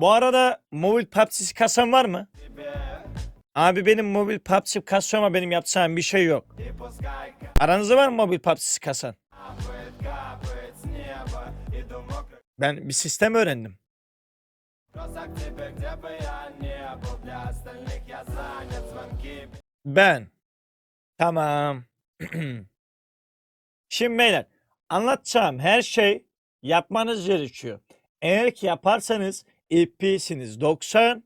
Bu arada mobil PUBG kasam var mı? Abi benim mobil PUBG kasama benim yapacağım bir şey yok. Aranızda var mı mobil PUBG kasan? Ben bir sistem öğrendim. Ben. Tamam. Şimdi beyler anlatacağım her şey yapmanız gerekiyor. Eğer ki yaparsanız FPS'iniz 90,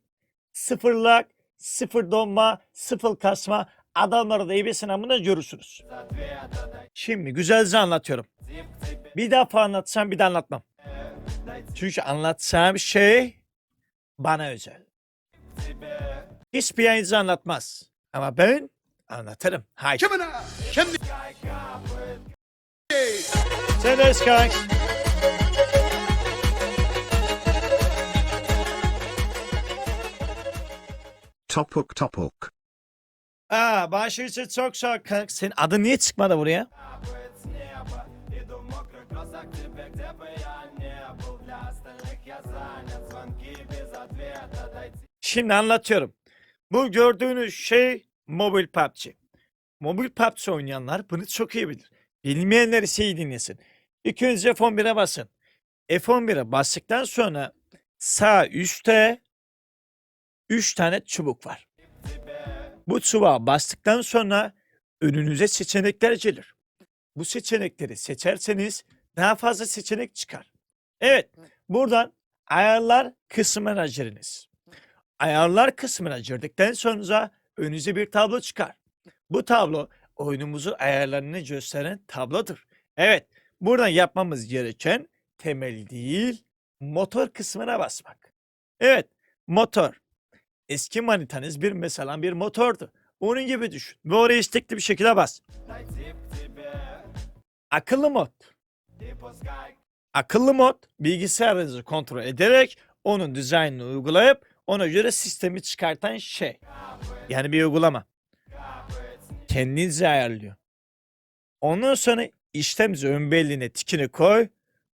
sıfır lag, sıfır donma, sıfır kasma adamları da iyi sınavında görürsünüz. Şimdi güzelce anlatıyorum. Bir defa anlatsam bir de anlatmam. Çünkü anlatacağım şey bana özel. Hiçbir yayıncı anlatmaz. Ama ben anlatırım. Haydi. Sen de Topuk topuk. Aa, başı için çok ol kanka. Senin adın niye çıkmadı buraya? Şimdi anlatıyorum. Bu gördüğünüz şey mobil PUBG. Mobil PUBG oynayanlar bunu çok iyi bilir. Bilmeyenler ise iyi dinlesin. İlk önce F11'e basın. F11'e bastıktan sonra sağ üstte 3 tane çubuk var. Bu çubuğa bastıktan sonra önünüze seçenekler gelir. Bu seçenekleri seçerseniz daha fazla seçenek çıkar. Evet, buradan ayarlar kısmına giriniz. Ayarlar kısmına girdikten sonra önünüze bir tablo çıkar. Bu tablo oyunumuzun ayarlarını gösteren tablodur. Evet, buradan yapmamız gereken temel değil, motor kısmına basmak. Evet, motor. Eski manitanız bir mesela bir motordu. Onun gibi düşün. Ve oraya istekli bir şekilde bas. Akıllı mod. Akıllı mod bilgisayarınızı kontrol ederek onun dizaynını uygulayıp ona göre sistemi çıkartan şey. Yani bir uygulama. Kendinizi ayarlıyor. Ondan sonra işlem ön belleğine tikini koy.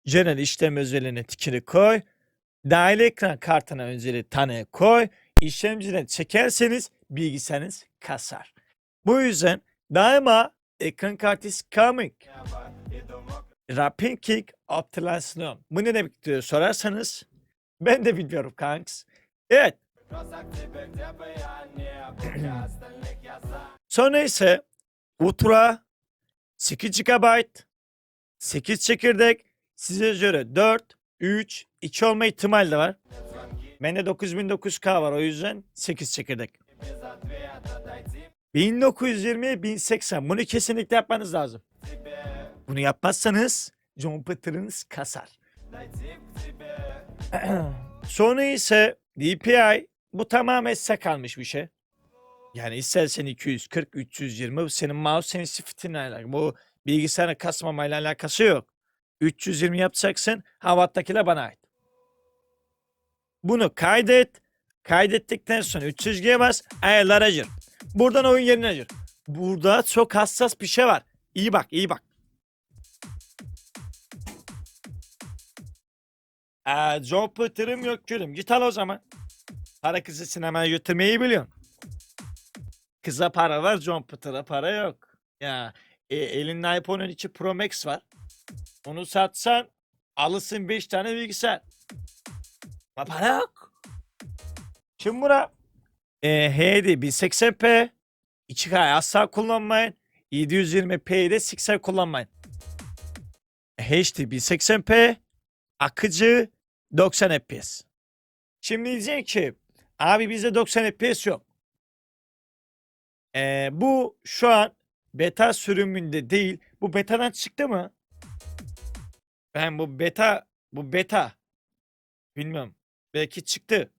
Genel işlem özelliğine tikini koy. Dahil ekran kartına önceli tane koy. İşlemciden çekerseniz bilgisayarınız kasar. Bu yüzden daima ekran kartı is coming. Rapid Kick Optimizasyon. Bu ne demek diye sorarsanız ben de bilmiyorum kanks. Evet. Sonra ise Ultra 8 GB 8 çekirdek size göre 4, 3, 2 olma ihtimali de var. Bende 9900K var o yüzden 8 çekirdek. 1920 1080 bunu kesinlikle yapmanız lazım. Bunu yapmazsanız Jumper'ınız kasar. Sonra ise DPI bu tamamen size kalmış bir şey. Yani istersen 240, 320 bu senin mouse sensitivity'ne alakalı. Bu bilgisayarın kasmamayla alakası yok. 320 yapacaksın havattakiler bana ait. Bunu kaydet. Kaydettikten sonra 300G'ye bas. Ayarlara gir. Buradan oyun yerine gir. Burada çok hassas bir şey var. İyi bak, iyi bak. Ee, John Potter'ım yok gülüm. Git al o zaman. Para kızı sinemaya götürmeyi biliyorsun. Kıza para var, John Potter'a para yok. Ya e, elinde iPhone 12 Pro Max var. Onu satsan alırsın 5 tane bilgisayar. Ama para yok. Şimdi buna e, HD 1080p 2K asla kullanmayın. 720p'yi de 80 kullanmayın. HD 1080p akıcı 90 FPS. Şimdi diyecek ki abi bizde 90 FPS yok. E, bu şu an beta sürümünde değil. Bu betadan çıktı mı? Ben bu beta bu beta bilmiyorum. Belki çıktı.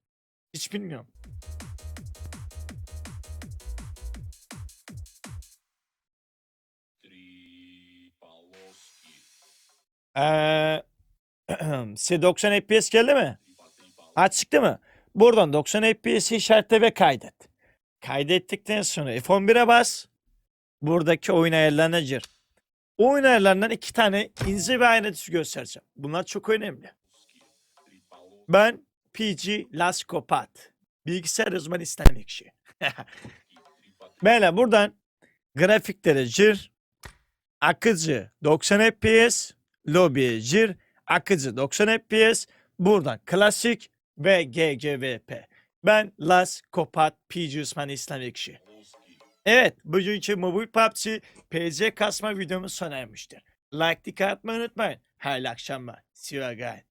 Hiç bilmiyorum. Size 90 FPS geldi mi? Ha çıktı mı? Buradan 90 FPS'i işaretle ve kaydet. Kaydettikten sonra F11'e bas. Buradaki oyun ayarlarına gir. Oyun ayarlarından iki tane ince bir ayrıntı göstereceğim. Bunlar çok önemli. Ben PG Las Kopat. Bilgisayar uzmanı isteyen kişi. Böyle buradan grafiklere gir. Akıcı 90 FPS. Lobby'ye gir. Akıcı 90 FPS. Buradan klasik ve GGVP. Ben Las Kopat PG uzmanı isteyen kişi. Evet, bugünkü mobil PUBG PC kasma videomuz sona ermiştir. Like, dikkat atmayı unutmayın. Hayırlı akşamlar. See you again.